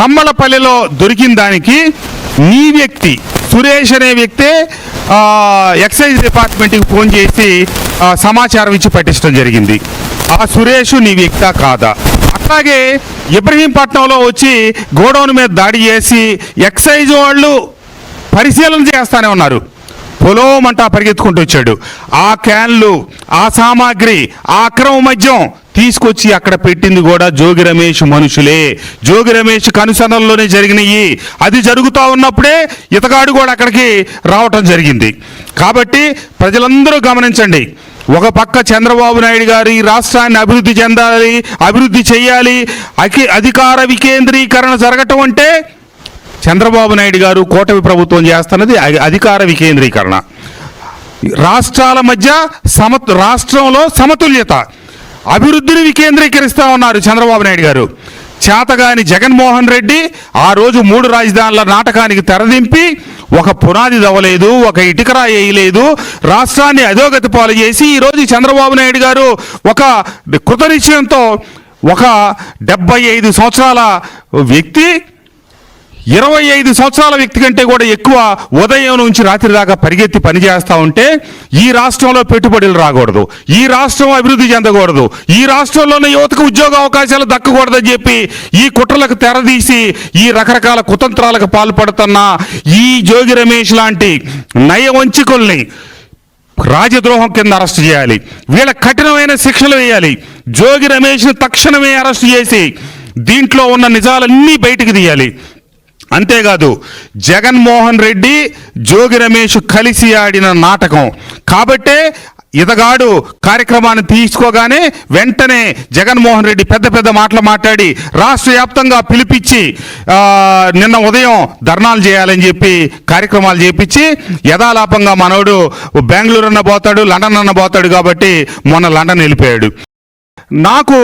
తమ్మలపల్లిలో దొరికిన దానికి నీ వ్యక్తి సురేష్ అనే వ్యక్తే ఎక్సైజ్ డిపార్ట్మెంట్కి ఫోన్ చేసి సమాచారం ఇచ్చి పట్టించడం జరిగింది. ఆ సురేష్ నీ వ్యక్తా కాదా? అట్లాగే ఇబ్రహీంపట్నంలో వచ్చి గోడౌన్ మీద దాడి చేసి ఎక్సైజ్ వాళ్ళు పరిశీలన చేస్తానే ఉన్నారు. పొలోమంటా పరిగెత్తుకుంటూ వచ్చాడు. ఆ క్యాన్లు ఆ సామాగ్రి ఆ అక్రమ మద్యం తీసుకొచ్చి అక్కడ పెట్టింది కూడా జోగి రమేష్ మనుషులే. జోగి రమేష్ కనుసనల్లోనే జరిగినాయి. అది జరుగుతూ ఉన్నప్పుడే ఇతగాడు కూడా అక్కడికి రావటం జరిగింది. కాబట్టి ప్రజలందరూ గమనించండి. ఒక పక్క చంద్రబాబు నాయుడు గారు ఈ రాష్ట్రాన్ని అభివృద్ధి చెందాలి అభివృద్ధి చేయాలి అకి అధికార వికేంద్రీకరణ జరగటం అంటే చంద్రబాబు నాయుడు గారు కూటమి ప్రభుత్వం చేస్తున్నది అధికార వికేంద్రీకరణ. రాష్ట్రాల మధ్య సమ రాష్ట్రంలో సమతుల్యత. అభివృద్ధిని వికేంద్రీకరిస్తా ఉన్నారు చంద్రబాబు నాయుడు గారు. చేతగాని జగన్మోహన్ రెడ్డి ఆ రోజు మూడు రాజధానుల నాటకానికి తెరదింపి ఒక పునాది దవ్వలేదు ఒక ఇటుకరా వేయలేదు రాష్ట్రాన్ని అధోగతి పాలు చేసి ఈరోజు చంద్రబాబు నాయుడు గారు ఒక కృతనిశ్చయంతో ఒక డెబ్బై ఐదు సంవత్సరాల వ్యక్తి ఇరవై ఐదు సంవత్సరాల వ్యక్తి కంటే కూడా ఎక్కువ ఉదయం నుంచి రాత్రి దాకా పరిగెత్తి పనిచేస్తూ ఉంటే ఈ రాష్ట్రంలో పెట్టుబడులు రాకూడదు ఈ రాష్ట్రం అభివృద్ధి చెందకూడదు ఈ రాష్ట్రంలోనే యువతకు ఉద్యోగ అవకాశాలు దక్కకూడదని చెప్పి ఈ కుట్రలకు తెరదీసి ఈ రకరకాల కుతంత్రాలకు పాల్పడుతున్న ఈ జోగి రమేష్ లాంటి నయవంచికుల్ని రాజద్రోహం కింద అరెస్ట్ చేయాలి. వీళ్ళ కఠినమైన శిక్షలు వేయాలి. జోగి రమేష్ని తక్షణమే అరెస్ట్ చేసి దీంట్లో ఉన్న నిజాలన్నీ బయటికి తీయాలి. అంతేకాదు జగన్మోహన్ రెడ్డి జోగి రమేష్ కలిసి ఆడిన నాటకం. కాబట్టే ఇతగాడు కార్యక్రమాన్ని తీసుకోగానే వెంటనే జగన్మోహన్ రెడ్డి పెద్ద పెద్ద మాటలు మాట్లాడి రాష్ట్ర వ్యాప్తంగా పిలిపించి నిన్న ఉదయం ధర్నాలు చేయాలని చెప్పి కార్యక్రమాలు చేపించి యథాలాపంగా మనోడు బెంగళూరు అన్న పోతాడు లండన్ అన్న పోతాడు కాబట్టి మొన్న లండన్ వెళ్ళిపోయాడు. నాకు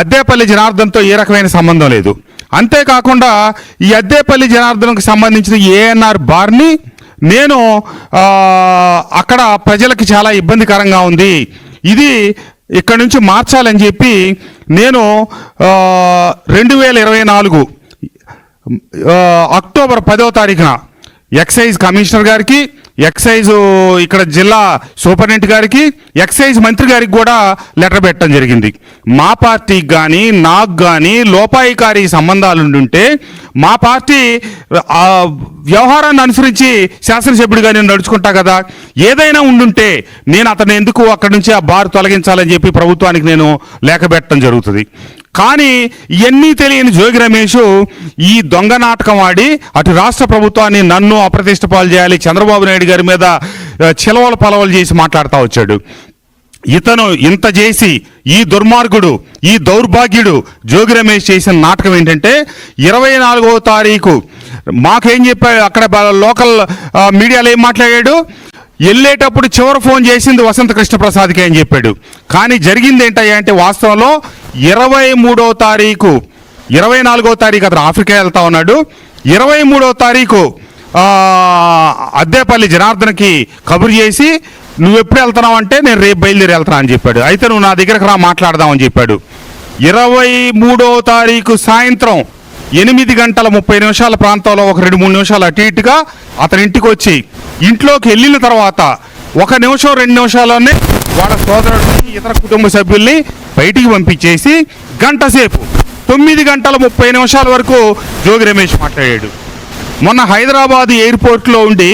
అద్దేపల్లి జనార్దన్తో ఏ రకమైన సంబంధం లేదు. అంతేకాకుండా ఈ అద్దేపల్లి జనార్దన్కు సంబంధించిన ఏఎన్ఆర్ బార్ని నేను అక్కడ ప్రజలకి చాలా ఇబ్బందికరంగా ఉంది. ఇది ఇక్కడ నుంచి మార్చాలని చెప్పి నేను రెండు వేల ఇరవై నాలుగు అక్టోబర్ పదో తారీఖున ఎక్సైజ్ కమిషనర్ గారికి ఎక్సైజ్ ఇక్కడ జిల్లా సూపరింటెండెంట్ గారికి ఎక్సైజ్ మంత్రి గారికి కూడా లెటర్ పెట్టడం జరిగింది. మా పార్టీకి కానీ నాకు కానీ లోపాయికారి సంబంధాలు ఉండుంటే మా పార్టీ వ్యవహారాన్ని అనుసరించి శాసనసభ్యుడిగా నేను నడుచుకుంటా కదా. ఏదైనా ఉండుంటే నేను అతను ఎందుకు అక్కడి నుంచి ఆ బారు తొలగించాలని చెప్పి ప్రభుత్వానికి నేను లేఖ పెట్టడం జరుగుతుంది. కానీ ఇవన్నీ తెలియని జోగి రమేష్ ఈ దొంగ నాటకం ఆడి అటు రాష్ట్ర ప్రభుత్వాన్ని నన్ను అప్రతిష్ట పాలు చేయాలి చంద్రబాబు నాయుడు గారి మీద చిలవల పలవలు చేసి మాట్లాడుతూ వచ్చాడు. ఇతను ఇంత చేసి ఈ దుర్మార్గుడు ఈ దౌర్భాగ్యుడు జోగి రమేష్ చేసిన నాటకం ఏంటంటే ఇరవై నాలుగవ తారీఖు మాకేం చెప్పాడు? అక్కడ లోకల్ మీడియాలో ఏం మాట్లాడాడు? వెళ్ళేటప్పుడు చివరి ఫోన్ చేసింది వసంత కృష్ణప్రసాద్కి అని చెప్పాడు. కానీ జరిగింది ఏంటయ్యా అంటే వాస్తవంలో ఇరవై మూడో తారీఖు ఇరవై నాలుగో తారీఖు అతను ఆఫ్రికా వెళ్తా ఉన్నాడు. ఇరవై మూడో తారీఖు అద్దేపల్లి జనార్దన్కి కబురు చేసి నువ్వు ఎప్పుడు వెళ్తున్నావు అంటే నేను రేపు బయలుదేరి వెళ్తున్నా అని చెప్పాడు. అయితే నువ్వు నా దగ్గరకు రా మాట్లాడదామని చెప్పాడు. ఇరవై మూడో తారీఖు సాయంత్రం ఎనిమిది గంటల ముప్పై నిమిషాల ప్రాంతంలో ఒక రెండు మూడు నిమిషాలు అటు ఇటుగా అతని ఇంటికి వచ్చి ఇంట్లోకి వెళ్ళిన తర్వాత ఒక నిమిషం రెండు నిమిషాల్లోనే వాళ్ళ సోదరుడిని ఇతర కుటుంబ సభ్యుల్ని బయటికి పంపించేసి గంట సేపు తొమ్మిది గంటల ముప్పై నిమిషాల వరకు జోగి రమేష్ మాట్లాడాడు. మొన్న హైదరాబాద్ ఎయిర్పోర్ట్లో ఉండి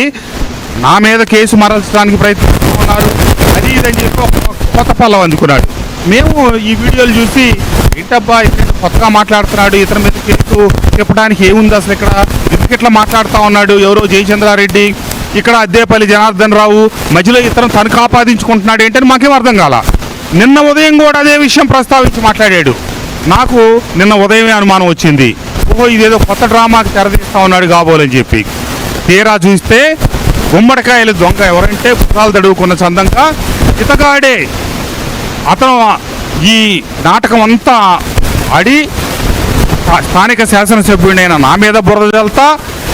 నా మీద కేసు మరల్చడానికి ప్రయత్నం ఉన్నారు అది ఇదని చెప్పి ఒక కొత్త పల్లవి అందుకున్నాడు. మేము ఈ వీడియోలు చూసి ఏంటబ్బా ఇతను కొత్తగా మాట్లాడుతున్నాడు ఇతని మీద కేసు చెప్పడానికి ఏముంది అసలు ఇక్కడ? ఎందుకు ఇట్లా మాట్లాడుతూ ఉన్నాడు? ఎవరో జయచంద్రారెడ్డి ఇక్కడ అద్దేపల్లి జనార్దన్ రావు మధ్యలో ఇతను తనకు ఆపాదించుకుంటున్నాడు ఏంటని మాకేం అర్థం కాల. నిన్న ఉదయం కూడా అదే విషయం ప్రస్తావించి మాట్లాడాడు. నాకు నిన్న ఉదయమే అనుమానం వచ్చింది. ఓహో ఇదేదో కొత్త డ్రామాకి తెరదీస్తా ఉన్నాడు కాబోలని చెప్పి. తీరా చూస్తే గుమ్మడికాయలు దొంగ ఎవరంటే పుట్టాలు తడువుకున్న చందంగా ఇతగాడే. అతను ఈ నాటకం అంతా ఆడి స్థానిక శాసనసభ్యుడైన నా మీద బురద జల్తా.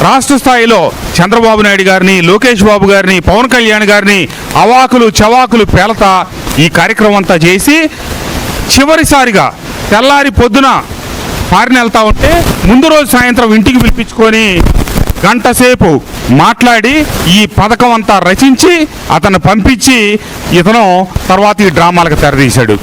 రాష్ట్ర స్థాయిలో చంద్రబాబు నాయుడు గారిని లోకేష్ బాబు గారిని పవన్ కళ్యాణ్ గారిని అవాకులు చవాకులు పేలతా ఈ కార్యక్రమం అంతా చేసి చివరిసారిగా తెల్లారి పొద్దున పారిన వెళ్తా ఉంటే ముందు రోజు సాయంత్రం ఇంటికి పిలిపించుకొని గంటసేపు మాట్లాడి ఈ పథకం అంతా రచించి అతను పంపించి ఇతను తర్వాత ఈ డ్రామాలకు తెరదీశాడు.